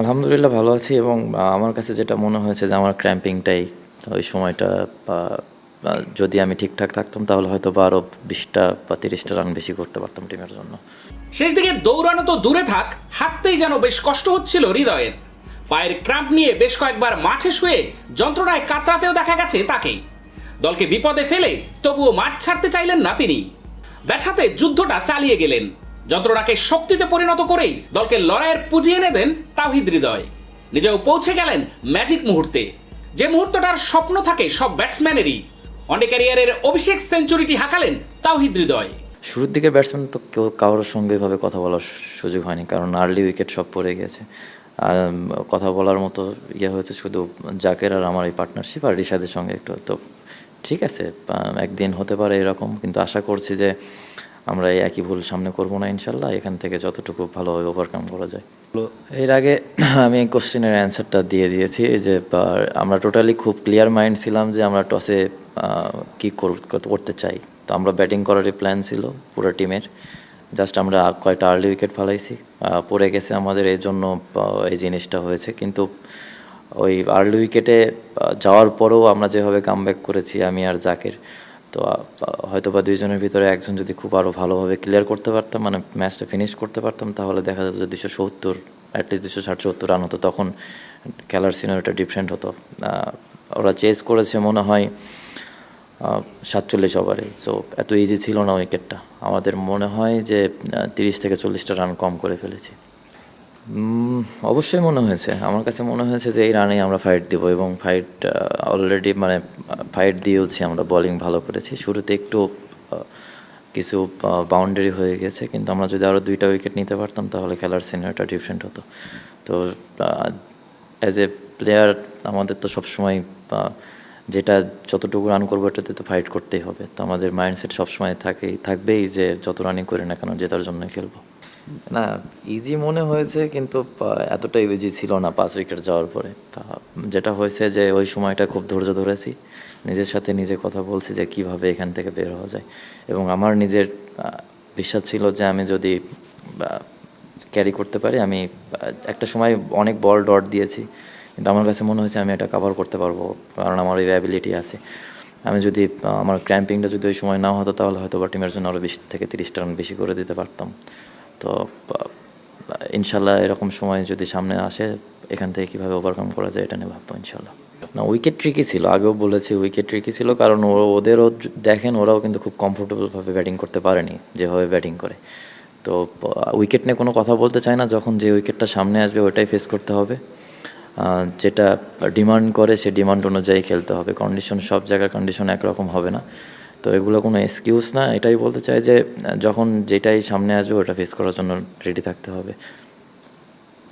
আলহামদুলিল্লাহ ভালো আছি এবং আমার কাছে যেটা মনে হয়েছে যে আমার ক্র্যাম্পিংটাই ওই সময়টা যদি আমি ঠিকঠাক থাকতাম তাহলে হয়তো বা বিশটা বা তিরিশটা রান বেশি করতে পারতাম টিমের জন্য। শেষ দিকে দৌড়ানো তো দূরে থাক, হাঁটতেই যেন বেশ কষ্ট হচ্ছিল হৃদয়ের। পায়ের ক্রাম্প নিয়ে বেশ কয়েকবার মাঠে শুয়ে যন্ত্রণায় কাতরাতেও দেখা গেছে তাকেই। দলকে বিপদে ফেলে তবুও মাঠ ছাড়তে চাইলেন না তিনি। ব্যাট হাতে যুদ্ধটা চালিয়ে গেলেন। যন্ত্রণাকে শক্তিতে পরিণত করেই দলকে লড়াইয়ের পুঁজি এনে দেন তাওহিদ হৃদয়। নিজেও পৌঁছে গেলেন ম্যাজিক মুহূর্তে। যে মুহূর্তটার স্বপ্ন থাকে সব ব্যাটসম্যানেরই। অনেক ক্যারিয়ারের অভিষেক সেঞ্চুরিটি হাঁকালেন তাওহিদ হৃদয়। শুরুর দিকে ব্যাটসম্যান তো কেউ কারোর সঙ্গে এভাবে কথা বলার সুযোগ হয়নি, কারণ আর্লি উইকেট সব পড়ে গেছে। আর কথা বলার মতো ইয়ে হয়েছে শুধু জাকের আর আমার এই পার্টনারশিপ আর রিশাদের সঙ্গে একটু, তো ঠিক আছে একদিন হতে পারে এরকম, কিন্তু আশা করছি যে আমরা এই একই ভুল সামনে করব না ইনশাল্লাহ এখান থেকে যতটুকু ভালোভাবে ওভারকাম করা যায়। এর আগে আমি এই কোশ্চেনের অ্যান্সারটা দিয়ে দিয়েছি যে আমরা টোটালি খুব ক্লিয়ার মাইন্ড ছিলাম যে আমরা টসে কী করতে চাই। তো আমরা ব্যাটিং করারই প্ল্যান ছিল পুরো টিমের জাস্ট আমরা কয়েকটা আর্লি উইকেট ফালাইছি। পড়ে গেছে আমাদের এই জন্য এই জিনিসটা হয়েছে। কিন্তু ওই আর্লি উইকেটে যাওয়ার পরেও আমরা যেভাবে কামব্যাক করেছি আমি আর জাকের তো হয়তো বা দুইজনের ভিতরে একজন যদি খুব আরও ভালোভাবে ক্লিয়ার করতে পারতাম মানে ম্যাচটা ফিনিশ করতে পারতাম, তাহলে দেখা যাচ্ছে দুশো সত্তর অ্যাটলিস্ট দুশো ষাট, সত্তর রান হতো। তখন খেলার সিনারিটা ডিফারেন্ট হতো। ওরা চেস করেছে মনে হয় সাতচল্লিশ ওভারে সো এত ইজি ছিল না উইকেটটা আমাদের মনে হয় যে তিরিশ থেকে চল্লিশটা রান কম করে ফেলেছি। অবশ্যই মনে হয়েছে। আমার কাছে মনে হয়েছে যে, এই রানেই আমরা ফাইট দিব এবং ফাইট অলরেডি মানে ফাইট দিয়েওছি আমরা বোলিং ভালো করেছি। শুরুতে একটু কিছু বাউন্ডারি হয়ে গেছে, কিন্তু আমরা যদি আরও দুইটা উইকেট নিতে পারতাম, তাহলে খেলার সিনারিটা ডিফারেন্ট হতো। তো অ্যাজ এ প্লেয়ার আমাদের তো সবসময় যেটা যতটুকু রান করব, এটাতে তো ফাইট করতেই হবে। তো আমাদের মাইন্ডসেট সবসময় থাকেই থাকবেই যে, যত রানই করি না কেন, জেতার জন্য খেলব। না ইজি মনে হয়েছে কিন্তু এতটাই ইজি ছিল না পাঁচ উইকেট যাওয়ার পরে। তা, যেটা হয়েছে যে ওই সময়টা খুব ধৈর্য ধরেছি, নিজের সাথে নিজে কথা বলছি যে কীভাবে এখান থেকে বের হওয়া যায়। এবং আমার নিজের বিশ্বাস ছিল যে আমি যদি ক্যারি করতে পারি, আমি একটা সময় অনেক বল ডট দিয়েছি। কিন্তু আমার কাছে মনে হয়েছে আমি এটা কাভার করতে পারব, কারণ আমার ওই অ্যাবিলিটি আছে। আমি যদি আমার ক্র্যাম্পিংটা যদি ওই সময় না হতো, তাহলে হয়তো বা টিমের জন্য আরও বিশ থেকে তিরিশটা রান বেশি করে দিতে পারতাম। তো ইনশাল্লাহ এরকম সময় যদি সামনে আসে, এখান থেকে কীভাবে ওভারকাম করা যায় এটা নিয়ে ভাববো ইনশাল্লাহ। না উইকেট ট্রিকি ছিল, আগেও বলেছি উইকেট ট্রিকি ছিল, কারণ ও- ওদেরও দেখেন ওরাও কিন্তু খুব কমফোর্টেবলভাবে ব্যাটিং করতে পারেনি, যেভাবে ব্যাটিং করে। তো উইকেট নিয়ে কোনো কথা বলতে চায় না, যখন যে উইকেটটা সামনে আসবে ওটাই ফেস করতে হবে। যেটা ডিমান্ড করে সে ডিমান্ড অনুযায়ী খেলতে হবে। কন্ডিশন সব জায়গার কন্ডিশন একরকম হবে না। তো এগুলো কোনো এক্সকিউজ না, এটাই বলতে চাই যে যখন যেটাই সামনে আসবে, ওটা ফেস করার জন্য রেডি থাকতে হবে।